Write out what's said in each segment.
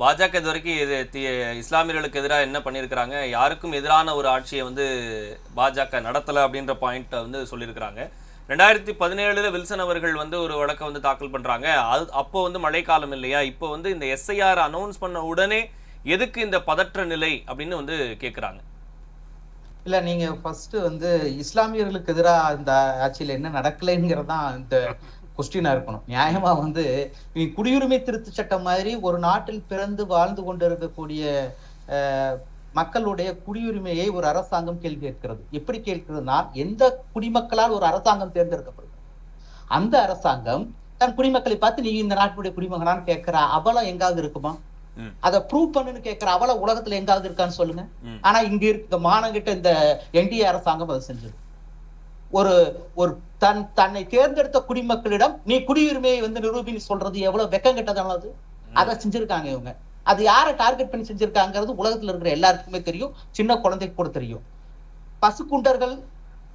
பாஜக இது வரைக்கும் இது இஸ்லாமியர்களுக்கு எதிராக என்ன பண்ணியிருக்கிறாங்க? யாருக்கும் எதிரான ஒரு ஆட்சியை வந்து பாஜக நடத்தலை அப்படின்ற பாயிண்ட்டை வந்து சொல்லியிருக்கிறாங்க. ரெண்டாயிரத்தி பதினேழுல வில்சன் அவர்கள் வந்து ஒரு வழக்கை வந்து தாக்கல் பண்றாங்க. அது அப்போ வந்து மழைக்காலம் இல்லையா? இப்போ வந்து இந்த எஸ்ஐஆர் அனௌன்ஸ் பண்ண உடனே எதுக்கு இந்த பதற்ற நிலை அப்படின்னு வந்து கேட்குறாங்க இல்ல நீங்க ஃபர்ஸ்ட் வந்து இஸ்லாமியர்களுக்கு எதிராக இந்த ஆட்சியில என்ன நடக்கலைங்கிறதான் இந்த கொஸ்டினா இருக்கணும். நியாயமா வந்து நீ குடியுரிமை திருத்த சட்டம் மாதிரி ஒரு நாட்டில் பிறந்து வாழ்ந்து கொண்டு இருக்கக்கூடிய அஹ், மக்களுடைய குடியுரிமையை ஒரு அரசாங்கம் கேள்வி கேட்கிறது. எப்படி கேட்கிறதுனா எந்த குடிமக்களால் ஒரு அரசாங்கம் தேர்ந்தெடுக்கப்படுது? அந்த அரசாங்கம் தன் குடிமக்களை பார்த்து நீ இந்த நாட்டினுடைய குடிமகனான்னு கேட்கிற அவலம் எங்காவது இருக்குமா. அதை ப்ரூவ் பண்ணுன்னு கேட்கிற அவல உலகத்துல எங்காவது இருக்கான்னு சொல்லுங்க. ஆனா இங்க இருக்க மானங்கிட்ட இந்த என்டிஏ அரசாங்கம் அதை செஞ்சது ஒரு ஒரு தன் தன்னை தேர்ந்தெடுத்த குடிமக்களிடம் நீ குடியுரிமையை வந்து நிரூபின்னு சொல்றது எவ்வளவு வெக்கங்கெட்டதானது அதை? செஞ்சிருக்காங்க இவங்க. அது யாரை டார்கெட் பண்ணி செஞ்சிருக்காங்கிறது உலகத்துல இருக்கிற எல்லாருக்குமே தெரியும். சின்ன குழந்தைக்கு கூட தெரியும். பசுக்குண்டர்கள்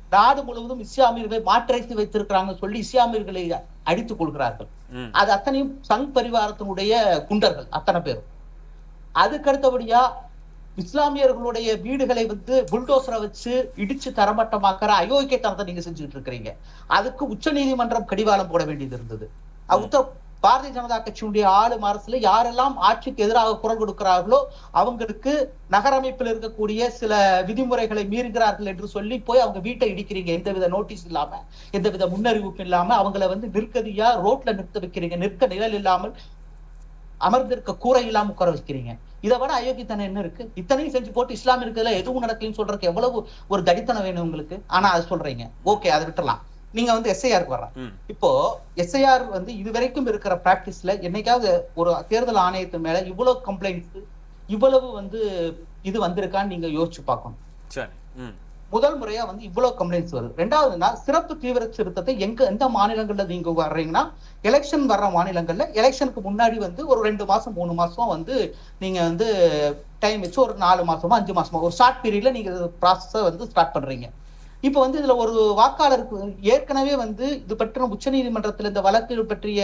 நாடு முழுவதும் இஸ்லாமியர்களை மாற்றரைத்து வைத்திருக்கிறாங்கன்னு சொல்லி இஸ்லாமியர்களை அடித்துக் கொள்கிறார்கள். அது அத்தனையும் சங் பரிவாரத்தினுடைய குண்டர்கள் அத்தனை பேரும். அதுக்கு அடுத்தபடியா இஸ்லாமியர்களுடைய வீடுகளை வந்து புல்டோசரை வச்சு இடிச்சு தரமட்டமாக்குற அயோக்கியத்தனத்தை நீங்க செஞ்சுட்டு இருக்கிறீங்க அதுக்கு உச்ச நீதிமன்றம் கடிவாளம் போட வேண்டியது இருந்தது. அவுத்த உத்தர பாரதிய ஜனதா கட்சியுடைய ஆளும் அரசுல யாரெல்லாம் ஆட்சிக்கு எதிராக குரல் கொடுக்கிறார்களோ அவங்களுக்கு நகரமைப்பில் இருக்கக்கூடிய சில விதிமுறைகளை மீறுகிறார்கள் என்று சொல்லி போய் அவங்க வீட்டை இடிக்கிறீங்க. எந்தவித நோட்டீஸ் இல்லாம எந்தவித முன்னறிவிப்பு இல்லாம அவங்கள வந்து நிற்கதியா ரோட்ல நிறுத்த வைக்கிறீங்க. நிற்க நிழல் இல்லாமல் அமர்ந்திருக்க கூரை இல்லாம உட்கார வைக்கிறீங்க. இதை விட அயோக்கியத்தனம் என்ன இருக்கு? இத்தனையும் செஞ்சு போட்டு இஸ்லாமிய இருக்கிறதுல எதுவும் நடக்கலன்னு சொல்றதுக்கு எவ்வளவு ஒரு தடித்தனம் வேணும் உங்களுக்கு? ஆனா அது சொல்றீங்க. ஓகே அதை விட்டுறலாம். நீங்க வந்து எஸ்ஐஆருக்கு வர்றேன் இப்போ எஸ்ஐஆர் வந்து இதுவரைக்கும் இருக்கிற பிராக்டிஸ்ல என்னைக்காவது ஒரு தேர்தல் ஆணையத்து மேல இவ்வளவு கம்ப்ளைண்ட்ஸ் இவ்வளவு வந்து இது வந்திருக்கான்னு நீங்க யோசிச்சு பார்க்கணும். சரி. முதல் முறையா வந்து இவ்வளவு கம்ப்ளைண்ட்ஸ் வருது. ரெண்டாவதுன்னா சிறப்பு தீவிர திருத்தத்தை எங்க எந்த மாநிலங்கள்ல நீங்க வர்றீங்கன்னா எலெக்ஷன் வர்ற மாநிலங்கள்ல எலெக்ஷனுக்கு முன்னாடி வந்து ஒரு ரெண்டு மாசம் மூணு மாசம் வந்து நீங்க வந்து டைம் வச்சு ஒரு நாலு மாசமோ அஞ்சு மாசமோ ஒரு ஷார்ட் பீரியட்ல நீங்க ப்ராசஸ வந்து ஸ்டார்ட் பண்றீங்க. இப்போ வந்து இதுல ஒரு வாக்காளருக்கு ஏற்கனவே வந்து இது பற்றின உச்சநீதிமன்றத்தில் இந்த வழக்கு பற்றிய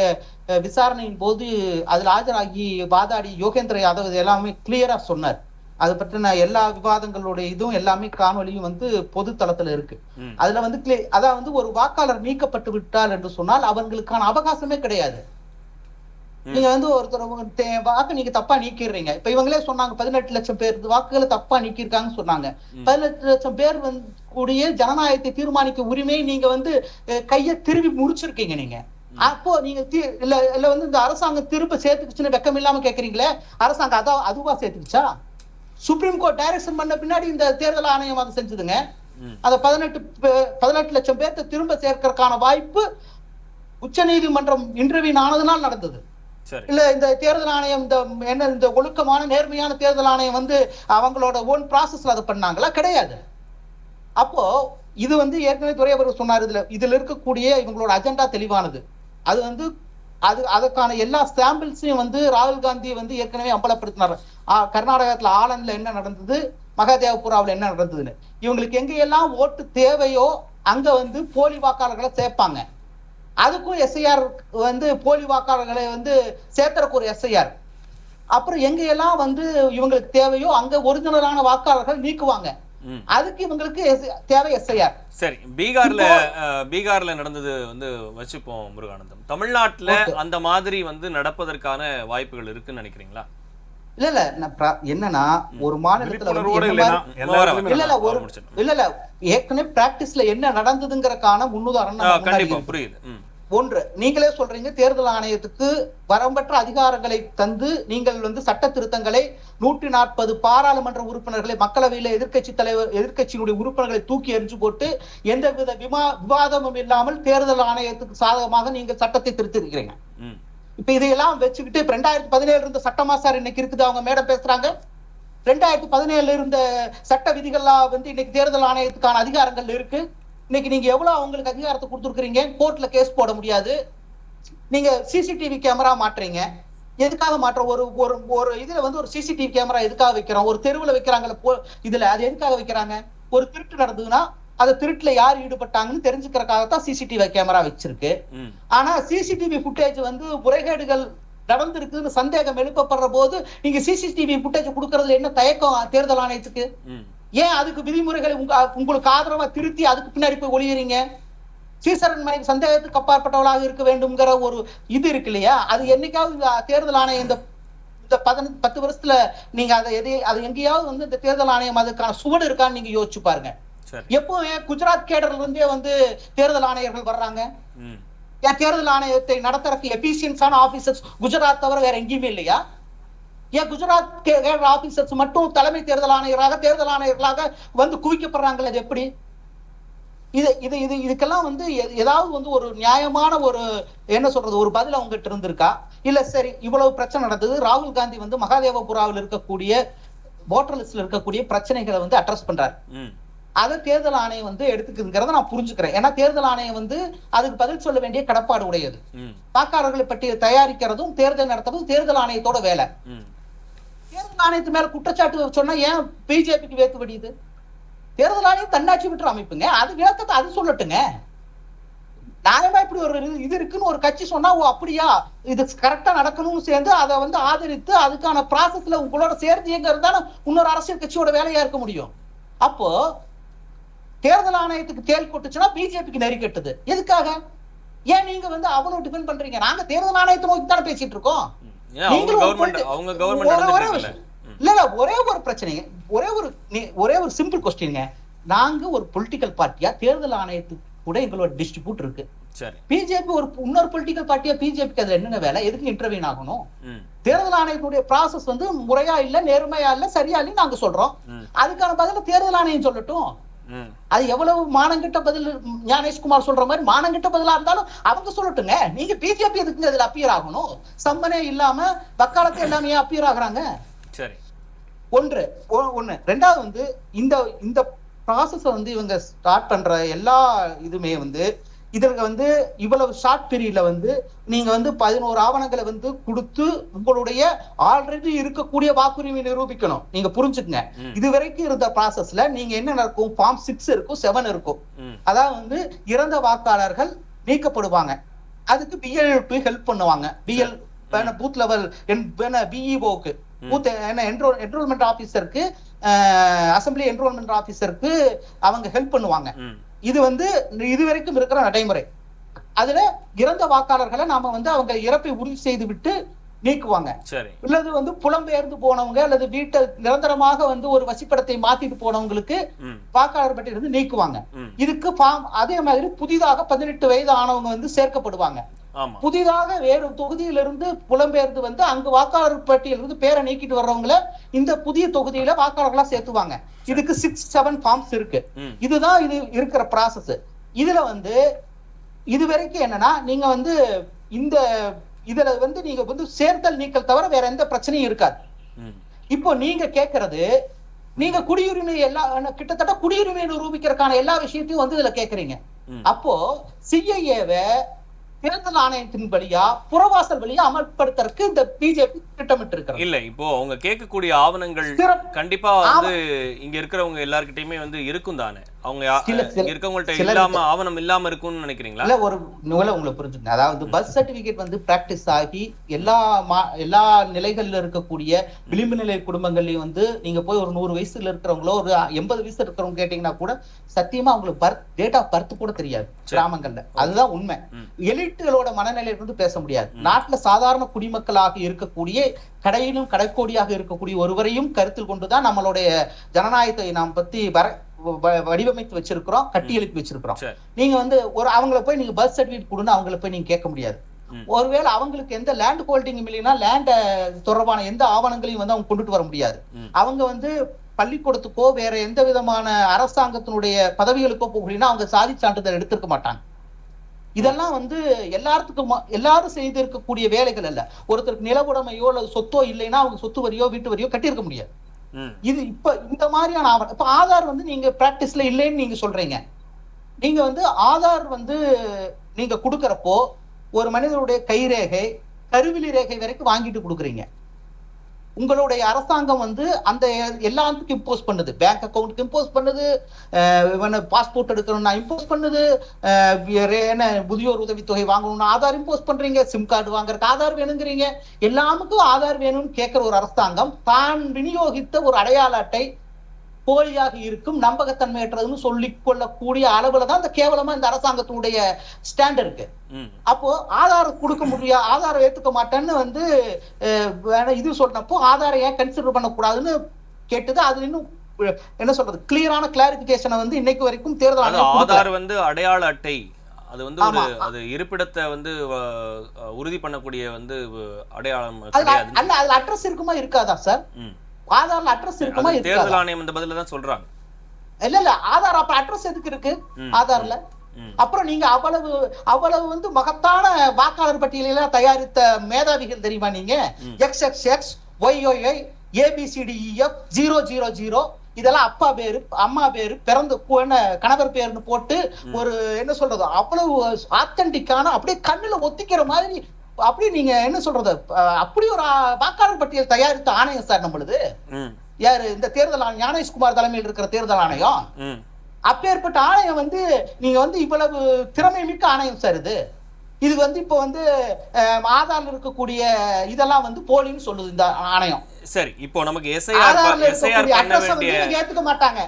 விசாரணையின் போது அதில் ஆஜராகி வாதாடி யோகேந்திர யாதவ் இது எல்லாமே கிளியரா சொன்னார். அது பற்றின எல்லா விவாதங்களுடைய இதுவும் எல்லாமே காணொலியும் வந்து பொது தளத்துல இருக்கு. அதுல வந்து clear- அதான் வந்து ஒரு வாக்காளர் நீக்கப்பட்டு விட்டார் என்று சொன்னால் அவங்களுக்கான அவகாசமே கிடையாது. நீங்க வந்து ஒருத்தர் வாக்கு நீங்க தப்பா நீக்கிடுறீங்க. இப்ப இவங்களே சொன்னாங்க பதினெட்டு லட்சம் பேர் வாக்குகளை தப்பா நீக்கியிருக்காங்கன்னு சொன்னாங்க. பதினெட்டு லட்சம் பேர் வந்து கூடிய ஜனநாயகத்தை தீர்மானிக்க உரிமையை நீங்க வந்து கையை திரும்பி முடிச்சிருக்கீங்க நீங்க. அப்போ நீங்க இல்ல இல்ல வந்து இந்த அரசாங்கம் திரும்ப சேர்த்துக்குச்சுன்னு வெக்கம் இல்லாம கேக்குறீங்களே அரசாங்கம் அதான் அதுவா சேர்த்துக்குச்சா? சுப்ரீம் கோர்ட் டைரக்ஷன் பண்ண பின்னாடி இந்த தேர்தல் ஆணையம் அதை செஞ்சதுங்க. ம் அந்த பதினெட்டு பதினெட்டு லட்சம் பேர்த்த திரும்ப சேர்க்கறதுக்கான வாய்ப்பு உச்சநீதிமன்றம் இன்டர்வியூன் ஆனதுனால் நடந்தது. இல்ல இந்த தேர்தல் ஆணையம் இந்த என்ன இந்த ஒழுக்கமான நேர்மையான தேர்தல் ஆணையம் வந்து அவங்களோட ஓன் ப்ராசஸ்ல அதை பண்ணாங்களா? கிடையாது. அப்போ இது வந்து ஏற்கனவே துறை அவர்கள் சொன்னார் இதுல இதுல இருக்கக்கூடிய இவங்களோட அஜெண்டா தெளிவானது. அது வந்து அது அதற்கான எல்லா சாம்பிள்ஸையும் வந்து ராகுல் காந்தி வந்து ஏற்கனவே அம்பலப்படுத்தினார். கர்நாடகத்துல ஆலன்ல என்ன நடந்தது? மகாதேவபுராவில் என்ன நடந்ததுன்னு. இவங்களுக்கு எங்கெல்லாம் ஓட்டு தேவையோ அங்க வந்து போலி வாக்காளர்களை சேர்ப்பாங்க. அதுக்கும் எஸ்ஐஆர் வந்து போலி வாக்காளர்களை வந்து சேர்க்கறக்கு ஒரு எஸ்ஐஆர் அப்புறம் எங்கெல்லாம் வந்து இவங்களுக்கு தேவையோ அங்க ஒரிஜினலான வாக்காளர்கள் நீக்குவாங்க. அதுக்கு இவங்களுக்கு தேவை எஸ்ஐஆர் சரி பீகார்ல பீகார்ல நடந்தது வந்து வச்சுப்போம் முருகானந்தம். தமிழ்நாட்டுல. அந்த மாதிரி வந்து நடப்பதற்கான வாய்ப்புகள் இருக்குன்னு நினைக்கிறீங்களா? இல்ல இல்ல என்னன்னா ஒரு மாநிலத்துல இல்ல இல்ல. இல்ல இல்ல ஏற்கனவே பிராக்டிஸ்ல என்ன நடந்ததுங்கிறக்கான முன்னுதாரணம் கண்டிப்பா. புரியுது. ஒன்று நீங்களே சொல்றீங்க தேர்தல் ஆணையத்துக்கு வரம்பற்ற அதிகாரங்களை தந்து நீங்கள் வந்து சட்ட திருத்தங்களை நூற்றி நாற்பது பாராளுமன்ற உறுப்பினர்களை மக்களவையில எதிர்க்கட்சி தலைவர் எதிர்க்கட்சியினுடைய உறுப்பினர்களை தூக்கி எறிஞ்சு போட்டு எந்தவித விமா விவாதமும் இல்லாமல் தேர்தல் ஆணையத்துக்கு சாதகமாக நீங்கள் சட்டத்தை திருத்திருக்கிறீங்க. இப்ப இதையெல்லாம் வச்சுக்கிட்டு ரெண்டாயிரத்தி பதினேழு இருந்த சட்டமா சார் இன்னைக்கு இருக்குது அவங்க மேடம் பேசுறாங்க. ரெண்டாயிரத்தி பதினேழுல இருந்த சட்ட விதிகள்லாம் வந்து இன்னைக்கு தேர்தல் ஆணையத்துக்கான அதிகாரங்கள் இருக்கு. இன்னைக்கு நீங்க எவ்வளவு அவங்களுக்கு அதிகாரத்தை கொடுத்துருக்கீங்க கோர்ட்ல கேஸ் போட முடியாது. நீங்க சிசிடிவி கேமரா மாட்டுறீங்க எதுக்காக மாற்ற ஒரு ஒரு ஒரு இதுல வந்து ஒரு சிசிடிவி கேமரா எதுக்காக வைக்கிறோம்? ஒரு தெருவுல வைக்கிறாங்கல்ல போ இதுல அது எதுக்காக வைக்கிறாங்க? ஒரு திருட்டு நடந்ததுன்னா அந்த திருட்டுல யார் ஈடுபட்டாங்கன்னு தெரிஞ்சுக்கிறதுக்காகத்தான் சிசிடிவி கேமரா வச்சிருக்கு. ஆனா சிசிடிவி ஃபுட்டேஜ் வந்து முறைகேடுகள் நடந்திருக்குன்னு சந்தேகம் எழுப்பப்படுற போது நீங்க சிசிடிவி புட்டேஜ் கொடுக்கறதுல என்ன தயக்கம் தேர்தல் ஆணையத்துக்கு? ஏன் அதுக்கு விதிமுறைகளை உங்க உங்களுக்கு ஆதரவா திருத்தி அதுக்கு பின்னாடி போய் ஒளியறீங்க? சீசரன் மனைவி சந்தேகத்துக்கு அப்பாற்பட்டவளாக இருக்க வேண்டும்ங்கிற ஒரு இது இருக்கு இல்லையா? அது என்னைக்காவது இந்த தேர்தல் ஆணையம் இந்த இந்த பதின பத்து வருஷத்துல நீங்க அதை எதை அது எங்கேயாவது வந்து இந்த தேர்தல் ஆணையம் அதுக்கான சுவடு இருக்கான்னு நீங்க யோசிச்சு பாருங்க. எப்பவும் குஜராத் கேடர்ல இருந்தே வந்து தேர்தல் ஆணையர்கள் வர்றாங்க? ஏன் தேர்தல் ஆணையத்தை நடத்துறதுக்கு எபிசியன்ஸான ஆபீசர்ஸ் குஜராத் தவிர வேற எங்கேயுமே இல்லையா? ஏன் குஜராத் கேடர் ஆபீசர்ஸ் மட்டும் தலைமை தேர்தல் ஆணையராக தேர்தல் ஆணையர்களாக வந்து குவிக்கப்படுறாங்களே அது எப்படி? இது இது இது இதுக்கெல்லாம் வந்து ஏதாவது வந்து ஒரு நியாயமான ஒரு என்ன சொல்றது ஒரு பதில் அவங்ககிட்ட இருந்திருக்கா? இல்ல சரி இவ்வளவு பிரச்சனை நடந்தது ராகுல் காந்தி வந்து மகாதேவபுராவில் இருக்கக்கூடிய voter லிஸ்ட்ல இருக்கக்கூடிய பிரச்சனைகளை வந்து அட்ரஸ் பண்றாரு. அதை தேர்தல் ஆணையம் வந்து எடுத்துக்குதுங்கிறத நான் புரிஞ்சுக்கிறேன். ஏன்னா தேர்தல் ஆணையம் வந்து அதுக்கு பதில் சொல்ல வேண்டிய கடப்பாடு உடையது. வாக்காளர்களை பட்டியல் தயாரிக்கிறதும் தேர்தல் நடத்துறதும் தேர்தல் ஆணையத்தோட வேலை. தேர்தல் ஆணையத்து மேல குற்றச்சாட்டு சொன்னா ஏன் பிஜேபிக்கு வேத்து வடியுது? தேர்தல் ஆணையம் தன்னாட்சி விட்டுற அமைப்புங்க. அது விளக்கத்தை அது சொல்லட்டுங்க. நியாயமா இப்படி ஒரு இது- இருக்குன்னு ஒரு கட்சி சொன்னா ஓ அப்படியா? இது கரெக்டா நடக்கணும்னு சேர்ந்து அதை வந்து ஆதரித்து அதுக்கான ப்ராசஸ்ல உங்களோட சேர்ந்து இயங்கிறது தானே இன்னொரு அரசியல் கட்சியோட வேலையா இருக்க முடியும். அப்போ தேர்தல் ஆணையத்துக்கு தேல் கொட்டுச்சுன்னா பிஜேபிக்கு நெறி கட்டுது. எதுக்காக? ஏன் நீங்க வந்து அவனும் டிபெண்ட் பண்றீங்க? நாங்க தேர்தல் ஆணையத்தை நோக்கி தானே பேசிட்டு இருக்கோம். இல்ல ஒரே ஒரு பிரச்சனைங்க. ஒரே ஒரு நீ- ஒரே ஒரு சிம்பிள் கொஸ்டின்ங்க நாங்க ஒரு பொலிட்டிக்கல் பார்ட்டியா தேர்தல் ஆணையத்துக்கு கூட எங்களோட டிஸ்ட்ரிபியூட் இருக்கு. பிஜேபி ஒரு இன்னொரு பொலிட்டிக்கல் பார்ட்டியா பிஜேபிக்கு அதுல என்னங்க வேலை? எதுக்கு இன்டர்வியூன் ஆகணும்? தேர்தல் ஆணையத்துடைய ப்ராசஸ் வந்து முறையா இல்ல நேர்மையா இல்ல சரியா இல்ல நாங்க சொல்றோம். அதுக்கான பதில தேர்தல் ஆணையம் சொல்லட்டும். அது எவ்வளவு மானங்கிட்ட பதில் ஞானேஷ்குமார் சொல்ற மாதிரி மானங்கிட்ட பதிலா இருந்தாலும் அவங்க சொல்லட்டுங்க. நீங்க பிஜேபி எதுக்குங்க அதுல அப்பியர் ஆகணும்? சம்மனே இல்லாம வக்காலத்தை எல்லாமே அப்பியர் ஆகுறாங்க? சரி. ஒன்று ஒ- ஒண்ணு. ரெண்டாவது வந்து இந்த இந்த ப்ராசஸ வந்து இவங்க ஸ்டார்ட் பண்ற எல்லா இதுமே வந்து இதற்கு வந்து இவ்வளவு ஷார்ட் பீரியட்ல வந்து நீங்க வந்து பதினோரு ஆவணங்களை வந்து கொடுத்து உங்களுடைய ஆல்ரெடி இருக்கக்கூடிய வாக்குரிமை நிரூபிக்கணும். நீங்க புரிஞ்சுக்கங்க. இது வரைக்கும் இருந்த ப்ராசஸ்ல நீங்க என்ன நடக்கும்? ஃபார்ம் சிக்ஸ் இருக்கும் செவன் இருக்கும். அதாவது வந்து இறந்த வாக்காளர்கள் நீக்கப்படுவாங்க. அதுக்கு பிஎல் ஹெல்ப் பண்ணுவாங்க. பிஎல் பூத் லெவல் பிஇஓக்கு பூத் என்ன என்ரோல்மெண்ட் ஆபீசருக்கு அசம்பிளி என்ரோல்மெண்ட் ஆபீசருக்கு அவங்க ஹெல்ப் பண்ணுவாங்க. இது வந்து இது வரைக்கும் இருக்கிற நடைமுறை. அதுல இறந்த வாக்காளர்களை நாம வந்து அவங்க இறப்பை உறுதி செய்து விட்டு நீக்குவாங்க. சரி. இல்லது வந்து புலம்பெயர்ந்து போனவங்க அல்லது வீட்டை நிரந்தரமாக வந்து ஒரு வசிப்பிடத்தை மாத்திட்டு போனவங்களுக்கு வாக்காளர் பட்டியலிருந்து நீக்குவாங்க. இதுக்கு அதே மாதிரி புதிதாக பதினெட்டு வயது ஆனவங்க வந்து சேர்க்கப்படுவாங்க. புதிதாக வேறு தொகுதியிலிருந்து புலம்பெயர்ந்து வந்து அங்கு வாக்காளர் பட்டியலிருந்து பேரை நீக்கிட்டு வர்றவங்கள இந்த புதிய தொகுதியில வாக்காளர்களா சேர்த்துவாங்க. இதுக்கு சிக்ஸ் செவன் ஃபார்ம்ஸ் இருக்கு. இதுதான் இது இருக்கிற ப்ராசஸ் இதுல வந்து இது வரைக்கும் என்னன்னா நீங்க வந்து இந்த இதுல வந்து நீங்க வந்து சேர்த்தல் நீக்கல் தவிர வேற எந்த பிரச்சனையும் இருக்காது. இப்போ நீங்க கேக்குறது நீங்க குடியுரிமை எல்லா கிட்டத்தட்ட குடியுரிமை நிரூபிக்கிறதுக்கான எல்லா விஷயத்தையும் வந்து இதுல கேக்குறீங்க. அப்போ சிஐஏவை தேர்தல் ஆணையத்தின் வழியா புறவாசல் வழியா அமல்படுத்துறதுக்கு இந்த பிஜேபி திட்டமிட்டு இருக்கிறது இல்ல இப்போ அவங்க கேட்கக்கூடிய ஆவணங்கள். கண்டிப்பா வந்து இங்க இருக்கிறவங்க எல்லார்கிட்டயுமே வந்து இருக்கும் தானே அவங்க இருக்கவங்கள்ட்ட இல்லாம ஆவணம் இல்லாம இருக்கும்னு நினைக்கிறீங்களா? இல்ல ஒரு நூலை உங்களை புரிஞ்சுக்கங்க அதாவது பர்த் சர்டிபிகேட் வந்து பிராக்டிஸ் ஆகி எல்லா எல்லா நிலைகள்ல இருக்கக்கூடிய விளிம்பு நிலை குடும்பங்கள்லயும் வந்து நீங்க போய் ஒரு நூறு வயசுல இருக்கிறவங்களோ ஒரு எண்பது வயசுல இருக்கிறவங்க கேட்டீங்கன்னா கூட சத்தியமா அவங்களுக்கு பர்த் டேட் ஆஃப் பர்த் கூட தெரியாது கிராமங்கள்ல. அதுதான் உண்மை. எலிட்டுகளோட மனநிலையில இருந்து பேச முடியாது. நாட்டுல சாதாரண குடிமக்களாக இருக்கக்கூடிய கடையிலும் கடைக்கோடியாக இருக்கக்கூடிய ஒருவரையும் கருத்தில் கொண்டுதான் நம்மளுடைய ஜனநாயகத்தை நாம் பத்தி வர வடிவமைத்து வச்சிருக்கிறோம் கட்டி எழுப்பி வச்சிருக்கிறோம். சரி. நீங்க வந்து ஒரு அவங்கள போய் நீங்க பர்த் சர்டிபிகேட் கொடுன்னு அவங்கள போய் நீங்க கேட்க முடியாது. ஒருவேளை அவங்களுக்கு எந்த லேண்ட் ஹோல்டிங் இல்லைன்னா லேண்ட தொடர்பான எந்த ஆவணங்களையும் வந்து அவங்க கொண்டுட்டு வர முடியாது. அவங்க வந்து பள்ளிக்கூடத்துக்கோ வேற எந்த விதமான அரசாங்கத்தினுடைய பதவிகளுக்கோ போகலைன்னா அவங்க சாதி சான்றிதழ் எடுத்திருக்க மாட்டாங்க. இதெல்லாம் வந்து எல்லாத்துக்கும் எல்லாரும் செய்து இருக்கக்கூடிய வேலைகள் அல்ல. ஒருத்தருக்கு நிலவுடைமையோ அல்லது சொத்தோ இல்லைன்னா அவங்க சொத்து வரியோ வீட்டு வரியோ கட்டியிருக்க முடியாது. இது இப்ப இந்த மாதிரியான ஆவணம் இப்ப ஆதார் வந்து நீங்க பிராக்டிஸ்ல இல்லைன்னு நீங்க சொல்றீங்க. நீங்க வந்து ஆதார் வந்து நீங்க கொடுக்கறப்போ ஒரு மனிதனுடைய கைரேகை கருவிலி ரேகை வரைக்கும் வாங்கிட்டு கொடுக்குறீங்க. உங்களுடைய அரசாங்கம் வந்து அந்த எல்லாத்துக்கும் இம்போஸ் பண்ணுது. பேங்க் அக்கவுண்ட்க்கு இம்போஸ் பண்ணுது. பாஸ்போர்ட் எடுக்கணும்னா இம்போஸ் பண்ணுது. என்ன முதியோர் உதவித்தொகை வாங்கணும்னா ஆதார் இம்போஸ் பண்றீங்க. சிம் கார்டு வாங்குறதுக்கு ஆதார் வேணுங்கிறீங்க. எல்லாமுக்கும் ஆதார் வேணும்னு கேட்கிற ஒரு அரசாங்கம் தான் விநியோகித்த ஒரு அடையாள அட்டை போலியாக இருக்கும் நம்பகத்தன்மையற்றதுன்னு சொல்லிக் கொள்ளக்கூடிய அளவுல தான் இந்த கேவலமா இந்த அரசாங்கத்தினுடைய ஸ்டாண்ட் இருக்கு அப்போ ஆதார் கொடுக்க முடியா ஆதாரம் ஏத்துக்க மாட்டேன்னு வந்து இது சொன்னப்போ ஆதாரம் ஏன் கன்சிடர் பண்ணக்கூடாதுன்னு கேட்டது அது இன்னும் என்ன சொல்றது கிளியரான கிளாரிபிகேஷனை வந்து இன்னைக்கு வரைக்கும் தேர்தல். ஆதார் வந்து அடையாள அட்டை அது வந்து ஒரு. அது இருப்பிடத்தை வந்து உறுதி பண்ணக்கூடிய வந்து அடையாளம் அல்ல அதுல அட்ரஸ் இருக்குமா இருக்காதா சார். ஆதார்ல அட்ரஸ் இருக்குமா தேர்தல் ஆணையம் இந்த பதில தான் சொல்றாங்க. இல்ல இல்ல ஆதார் அப்ப அட்ரஸ் எதுக்கு இருக்கு? ஆதார்ல. அப்புறம் நீங்க அவ்வளவு அவ்வளவு வந்து மகத்தான வாக்காளர் பட்டியலில தயாரித்த மேதாவிகள் தெரியுமா நீங்க. X X X Y Y Y A B C D E F zero zero zero இதெல்லாம் அப்பா பேரு அம்மா பேரு பிறந்து என்ன கணவர் பேருன்னு போட்டு ஒரு என்ன சொல்றது அவ்வளவு ஆத்தன்டிக்கான அப்படியே கண்ணுல ஒத்திக்கிற மாதிரி அப்படி நீங்க என்ன சொல்றது? அப்படி ஒரு வாக்காளர் பட்டியல் தயாரித்த ஆணையம் சார் நம்மளுது. யாரு? இந்த தேர்தல் ஆணையம் ஞானேஷ்குமார் தலைமையில் இருக்கிற தேர்தல் ஆணையம். அப்பேற்பட்ட ஆணையம் வந்து நீங்க வந்து இவ்வளவு திறமை மிக்க ஆணையம் சார் இது. இது வந்து இப்போ வந்து ஆதார்ல இருக்கக்கூடிய இதெல்லாம் வந்து போலின்னு சொல்லுது இந்த ஆணையம். சரி இப்போ நமக்கு எஸ்ஐஆர் எஸ்ஐஆர் பண்ண வேண்டிய ஏத்துக்க மாட்டாங்க.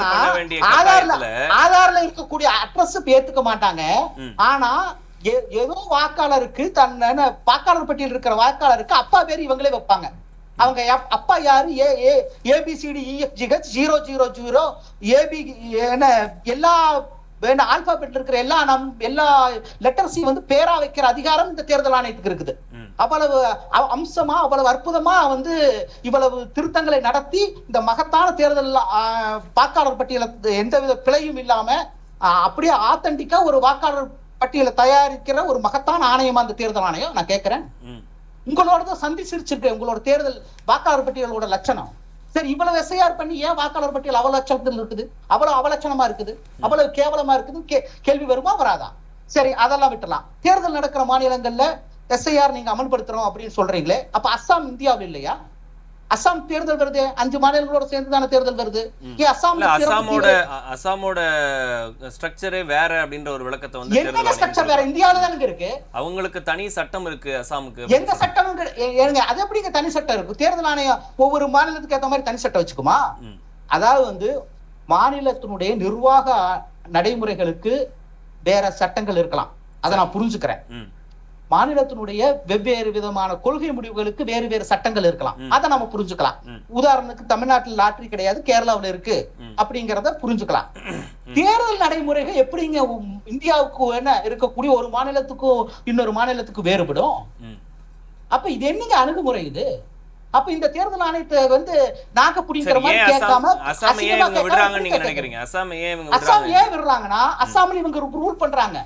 ஆனா, பண்ண வேண்டிய ஆதார்ல ஆதார்ல இருக்கக்கூடிய அட்ரஸ் ஏத்துக்க மாட்டாங்க. ஆனா ஏதோ வாக்காளருக்கு தன் என்ன, வாக்காளர் பட்டியல் இருக்கிற வாக்காளருக்கு அப்பா பேர் இவங்களே வைப்பாங்க. அவங்க அப்- அப்பா யாரு? A A A B C D E F G H zero zero zero A B என்ன எல்லா வேணா ஆல்பாபெட் இருக்கிற எல்லா நம் எல்லா லெட்டர்ஸையும் வந்து பேரா வைக்கிற அதிகாரம் இந்த தேர்தல் ஆணையத்துக்கு இருக்குது. அவ்வளவு அம்சமா அவ்வளவு அற்புதமா வந்து இவ்வளவு திருத்தங்களை நடத்தி இந்த மகத்தான தேர்தல் வாக்காளர் பட்டியல எந்தவித பிழையும் இல்லாம அப்படியே ஆத்தன்டிக்கா ஒரு வாக்காளர் பட்டியலை தயாரிக்கிற ஒரு மகத்தான ஆணையமா இந்த தேர்தல் ஆணையம் நான் கேட்கிறேன். உங்களோட தான் சந்தி சிரிச்சிருக்கேன் உங்களோட தேர்தல் வாக்காளர் பட்டியலோட லட்சணம். சரி இவ்வளவு எஸ்ஐஆர் பண்ணி ஏன் வாக்காளர் பட்டியல் அவ்வளவு லட்சணத்தில் இருக்குது அவ்வளவு அவலட்சணமா இருக்குது? அவ்வளவு கேவலமா இருக்குது கேள்வி வருமா வராதா? சரி அதெல்லாம் விட்டுலாம் தேர்தல் நடக்கிற மாநிலங்கள்ல எஸ்ஐஆர் நீங்க அமல்படுத்துறோம் அப்படின்னு சொல்றீங்களே அப்ப அஸ்ஸாம் இந்தியாவில் இல்லையா? அஸ்ஸாம் தேர்தல் வருது அஞ்சு மாநிலங்களோட சேர்ந்து தானே தேர்தல் வருது. இல்ல அசாமோட அசாமோட ஸ்ட்ரக்சரே வேற அப்படின்ற ஒரு விளக்கத்தை வந்து என்னங்க ஸ்ட்ரக்சர் வேற? இந்தியாவில தானுங்க இருக்கு? அவங்களுக்கு தனி சட்டம் இருக்கு அசாமுக்கு எந்த சட்டமும் ஏங்க அது எப்படிங்க தனி சட்டம் இருக்கும் தேர்தல் ஆணையம் ஒவ்வொரு மாநிலத்துக்கு ஏத்த மாதிரி தனி சட்டம் வச்சுக்குமா. அதாவது வந்து மாநிலத்தினுடைய நிர்வாக நடைமுறைகளுக்கு வேற சட்டங்கள் இருக்கலாம். அதை நான் புரிஞ்சுக்கிறேன். மாநிலத்தினுடைய வெவ்வேறு விதமான கொள்கை முடிவுகளுக்கு வேறு வேறு சட்டங்கள் இருக்கலாம். அதை நம்ம புரிஞ்சுக்கலாம். உதாரணத்துக்கு தமிழ்நாட்டில் லாட்டரி கிடையாது கேரளாவுல இருக்கு. அப்படிங்கறத புரிஞ்சுக்கலாம். தேர்தல் நடைமுறைகள் எப்படிங்க இந்தியாவுக்கு என்ன இருக்கக்கூடிய ஒரு மாநிலத்துக்கும் இன்னொரு மாநிலத்துக்கு வேறுபடும்? அப்ப இது என்னங்க அணுகுமுறை இது? அப்ப இந்த தேர்தல் ஆணையத்தை வந்து நாக்க புடிங்கிற மாதிரி கேட்காம அசாம் ஏன் விடுறாங்கன்னு நீங்க நினைக்கிறீங்க? அசாம் ஏன் அசாம் ஏன் விடுறாங்கன்னா அசாம்ல இவங்க ரூல் பண்றாங்க.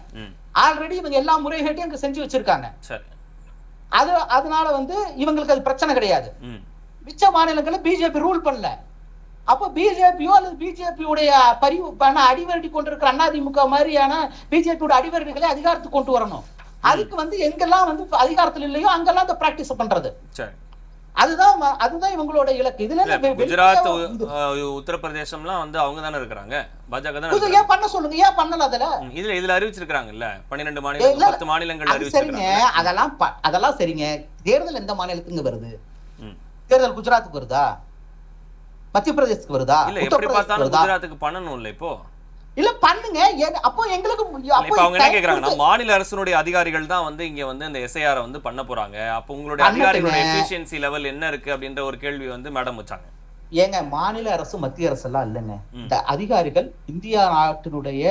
ஆல்ரெடி இவங்க எல்லா முறைகேட்டையும் அங்க செஞ்சு வச்சிருக்காங்க. சரி. அது அதனால வந்து இவங்களுக்கு அது பிரச்சனை கிடையாது. மிச்ச மாநிலங்கள்ல பிஜேபி ரூல் பண்ணல. அப்ப பிஜேபியோ அல்லது பிஜேபி உடைய பரிவு அடிவரடி கொண்டிருக்கிற அதிமுக மாதிரியான பிஜேபியோட அடிவரடிகளை அதிகாரத்துக்கு கொண்டு வரணும். அதுக்கு வந்து எங்கெல்லாம் வந்து அதிகாரத்துல இல்லையோ அங்கெல்லாம் இந்த பிராக்டிஸ் பண்றது. சரி. அதுதான் அதுதான் இவங்களோட இலக்கு. இதுல குஜராத் உத்தரப்பிரதேசம்லாம் வந்து அவங்க தானே இருக்கிறாங்க. பாஜக தானே. ஏன் பண்ண சொல்லுங்க? ஏன் பண்ணல அதுல? இதுல இதுல அறிவிச்சிருக்காங்கல்ல பன்னிரெண்டு மாநிலம் பத்து மாநிலங்கள் அறிவிச்சிருக்காங்க அதெல்லாம் அதெல்லாம் சரிங்க. தேர்தல் எந்த மாநிலத்துக்கு வருது. தேர்தல் குஜராத்துக்கு வருதா? மத்திய பிரதேசத்துக்கு வருதா? இல்ல எப்படி பார்த்தாலும் குஜராத்துக்கு பண்ணணும் இல்ல இப்போ. இல்ல பண்ணுங்க அப்போ எங்களுக்கு அப்போ அவங்க என்ன கேக்குறாங்கன்னா மாநில அரசினுடைய அதிகாரிகள் தான் வந்து இங்க வந்து இந்த எஸ்ஐஆர் வந்து பண்ண போறாங்க அப்ப உங்களுடைய. அதிகாரிகளுடைய எஃபிஷியன்சி லெவல் என்ன இருக்கு அப்படின்ற ஒரு கேள்வி வந்து மேடம் வச்சாங்க ஏங்க மாநில அரசு மத்திய அரசு எல்லாம் இல்லைங்க. இந்த அதிகாரிகள் இந்தியா நாட்டினுடைய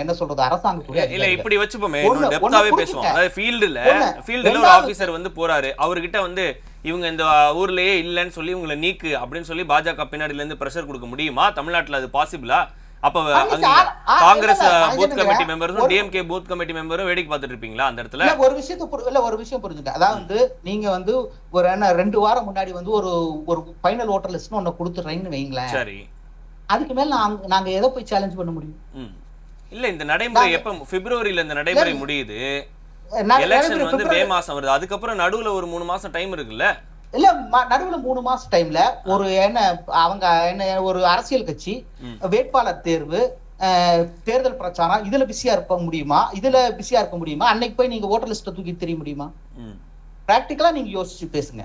என்ன சொல்றது அரசாங்கத்துடைய இல்ல. இப்படி வச்சுப்போமே டெப்தாவே. பேசுவோம் அதாவது ஃபீல்டுல. ஃபீல்டுல ஒரு ஆபீசர் வந்து போறாரு அவர்கிட்ட வந்து இவங்க இந்த ஊர்லயே இல்லைன்னு சொல்லி உங்களை நீக்கு அப்படின்னு சொல்லி பாஜக பின்னாடில இருந்து பிரஷர் கொடுக்க முடியுமா தமிழ்நாட்டுல அது பாசிபிளா அப்ப காங்கிரஸ் பூத் கமிட்டி மெம்பர்ஸும் ஒரு- டிஎம்கே பூத் கமிட்டி மெம்பரும் வேடிக்கை பார்த்துட்டு இருப்பீங்களா அந்த இடத்துல? ஒரு விஷயத்தை இல்ல ஒரு விஷயம் புரிஞ்சுங்க அதாவது வந்து நீங்க வந்து ஒரு என்ன ரெண்டு வாரம் முன்னாடி வந்து ஒரு ஒரு ஃபைனல் ஓட்டர் லிஸ்ட் ஒண்ணு கொடுத்துறீங்கன்னு வைங்களேன். சரி. அதுக்கு மேல நாங்க நாங்க எதை போய் சேலஞ்ச் பண்ண முடியும். இல்ல இந்த நடைமுறை எப்ப பிப்ரவரியில இந்த நடைமுறை முடியுது. எலெக்ஷன் வந்து மே மாசம் வருது. அதுக்கப்புறம் நடுவுல ஒரு மூணு மாசம் டைம் இருக்குல்ல? இல்ல ம- நடுவுல மூணு மாசம் டைம்ல ஒரு என்ன அவங்க என்ன ஒரு அரசியல் கட்சி. வேட்பாளர் தேர்வு தேர்தல் பிரச்சாரம் இதுல பிஸியா இருக்க முடியுமா? இதுல பிஸியா இருக்க முடியுமா? அன்னைக்கு போய் நீங்க ஓட்டர் லிஸ்ட்டை தூக்கி தெரிய முடியுமா? பிராக்டிக்கலா நீங்க யோசிச்சு பேசுங்க.